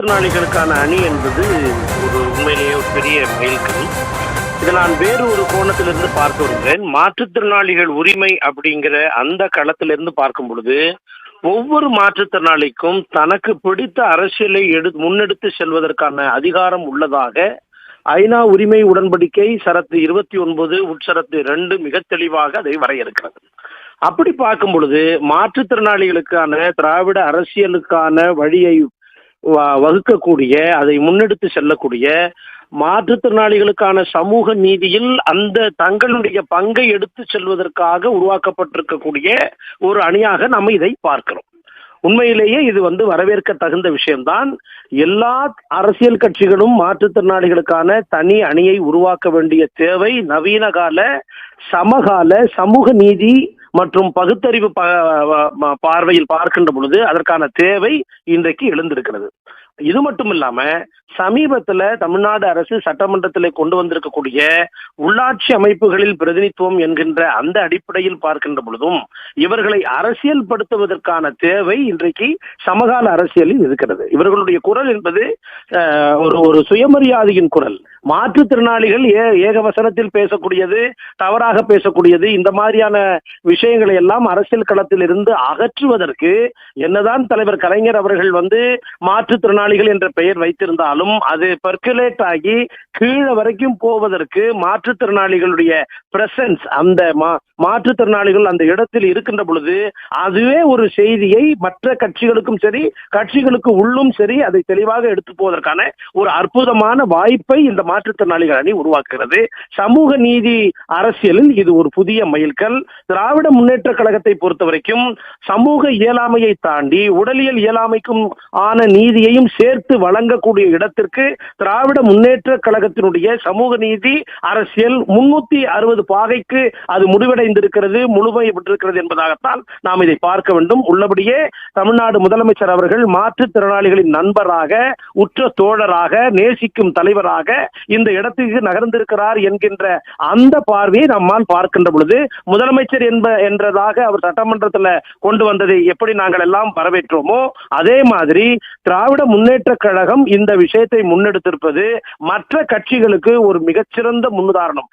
திறனாளிகளுக்கான அணி என்பது ஒரு உண்மையிலேயே ஒரு பெரிய மைல்கல் இதை நான் வேறு ஒரு கோணத்திலிருந்து பார்க்க வருகிறேன். மாற்றுத்திறனாளிகள் உரிமை அப்படிங்கிற அந்த களத்திலிருந்து பார்க்கும் பொழுது ஒவ்வொரு மாற்றுத்திறனாளிக்கும் தனக்கு பிடித்த அரசியலை எடு முன்னெடுத்து செல்வதற்கான அதிகாரம் உள்ளதாக ஐநா உரிமை உடன்படிக்கை சரத்து இருபத்தி ஒன்பது உட்சரத்து ரெண்டு மிக தெளிவாக அதை வரையறுக்கிறது. அப்படி பார்க்கும் பொழுது மாற்றுத்திறனாளிகளுக்கான திராவிட அரசியலுக்கான வழியை வகுக்கக்கூடிய அதை முன்னெடுத்து செல்லக்கூடிய மாற்றுத்திறனாளிகளுக்கான சமூக நீதியில் அந்த தங்களுடைய பங்கை எடுத்து செல்வதற்காக உருவாக்கப்பட்டிருக்கக்கூடிய ஒரு அணியாக நம்ம இதை பார்க்கிறோம். உண்மையிலேயே இது வந்து வரவேற்க தகுந்த விஷயம்தான். எல்லா அரசியல் கட்சிகளும் மாற்றுத்திறனாளிகளுக்கான தனி அணியை உருவாக்க வேண்டிய தேவை நவீன கால சமகால சமூக நீதி மற்றும் பகுத்தறிவு ப- பார்வையில் பார்க்கின்ற பொழுது அதற்கான தேவை இன்றைக்கு எழுந்திருக்கிறது. இது மட்டும் இல்லாம சமீபத்துல தமிழ்நாடு அரசு சட்டமன்றத்தில் கொண்டு வந்திருக்கக்கூடிய உள்ளாட்சி அமைப்புகளில் பிரதிநிதித்துவம் என்கின்ற அந்த அடிப்படையில் பார்க்கின்ற பொழுதும் இவர்களை அரசியல் படுத்துவதற்கான தேவை இன்றைக்கு சமகால அரசியலில் இருக்கிறது. இவர்களுடைய குரல் என்பது ஒரு ஒரு சுயமரியாதையின் குரல். மாற்றுத்திறனாளிகள் ஏ ஏகவசனத்தில் பேசக்கூடியது தவறாக பேசக்கூடியது இந்த மாதிரியான விஷயங்களை எல்லாம் அரசியல் களத்தில் இருந்து அகற்றுவதற்கு என்னதான் தலைவர் கலைஞர் அவர்கள் வந்து மாற்றுத்திறனாளிகள் என்ற பெயர் வைத்திருந்தாலும் அது பர்குலேட் ஆகி கீழே வரைக்கும் போவதற்கு மாற்றுத்திறனாளிகளுடைய பிரசன்ஸ் அந்த மாற்றுத்திறனாளிகள் அந்த இடத்தில் இருக்கின்ற பொழுது அதுவே ஒரு செய்தியை மற்ற கட்சிகளுக்கும் சரி கட்சிகளுக்கு உள்ளும் சரி அதை தெளிவாக எடுத்து போவதற்கான ஒரு அற்புதமான வாய்ப்பை இந்த மாற்றுத்திறனாளிகள் அணி உருவாக்குகிறது. சமூக நீதி அரசியலில் இது ஒரு புதிய மைல்கல். திராவிட முன்னேற்ற கழகத்தை பொறுத்த வரைக்கும் சமூக இயலாமையை தாண்டி உடலியல் இயலாமைக்கும் ஆன நீதியையும் சேர்த்து வழங்கக்கூடிய இடத்திற்கு திராவிட முன்னேற்ற கழகத்தினுடைய சமூக நீதி அரசியல் முன்னூத்தி அறுபது பாகைக்கு அது முடிவடைந்திருக்கிறது முழுமைப்பட்டிருக்கிறது என்பதாகத்தான் நாம் இதை பார்க்க வேண்டும். உள்ளபடியே தமிழ்நாடு முதலமைச்சர் அவர்கள் மாற்றுத்திறனாளிகளின் நண்பராக உற்ற தோழராக நேசிக்கும் தலைவராக இந்த இடத்துக்கு நகர்ந்திருக்கிறார் என்கின்ற அந்த பார்வையை நம்மால் பார்க்கின்ற பொழுது முதலமைச்சர் என்ப என்றதாக அவர் சட்டமன்றத்தில் கொண்டு வந்ததை எப்படி நாங்கள் எல்லாம் வரவேற்றோமோ அதே மாதிரி திராவிட முன்னேற்ற கழகம் இந்த விஷயத்தை முன்னெடுத்திருப்பது மற்ற கட்சிகளுக்கு ஒரு மிகச்சிறந்த முன்னுதாரணம்.